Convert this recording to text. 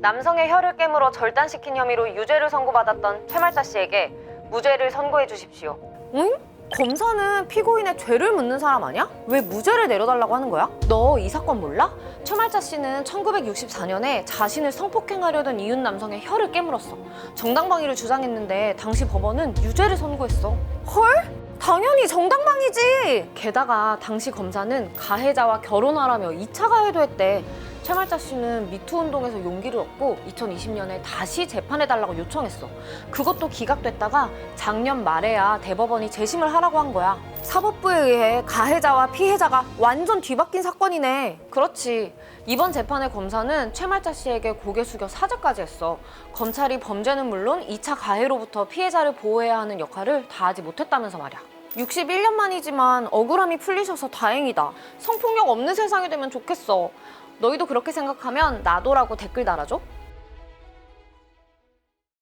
남성의 혀를 깨물어 절단시킨 혐의로 유죄를 선고받았던 최말자 씨에게 무죄를 선고해 주십시오. 응? 검사는 피고인의 죄를 묻는 사람 아니야? 왜 무죄를 내려달라고 하는 거야? 너 이 사건 몰라? 최말자 씨는 1964년에 자신을 성폭행하려던 이웃 남성의 혀를 깨물었어. 정당방위를 주장했는데 당시 법원은 유죄를 선고했어. 헐? 당연히 정당방위지! 게다가 당시 검사는 가해자와 결혼하라며 2차 가해도 했대. 최말자 씨는 미투 운동에서 용기를 얻고 2020년에 다시 재판해달라고 요청했어. 그것도 기각됐다가 작년 말에야 대법원이 재심을 하라고 한 거야. 사법부에 의해 가해자와 피해자가 완전 뒤바뀐 사건이네. 그렇지. 이번 재판의 검사는 최말자 씨에게 고개 숙여 사죄까지 했어. 검찰이 범죄는 물론 2차 가해로부터 피해자를 보호해야 하는 역할을 다하지 못했다면서 말이야. 61년 만이지만 억울함이 풀리셔서 다행이다. 성폭력 없는 세상이 되면 좋겠어. 너희도 그렇게 생각하면 나도라고 댓글 달아줘.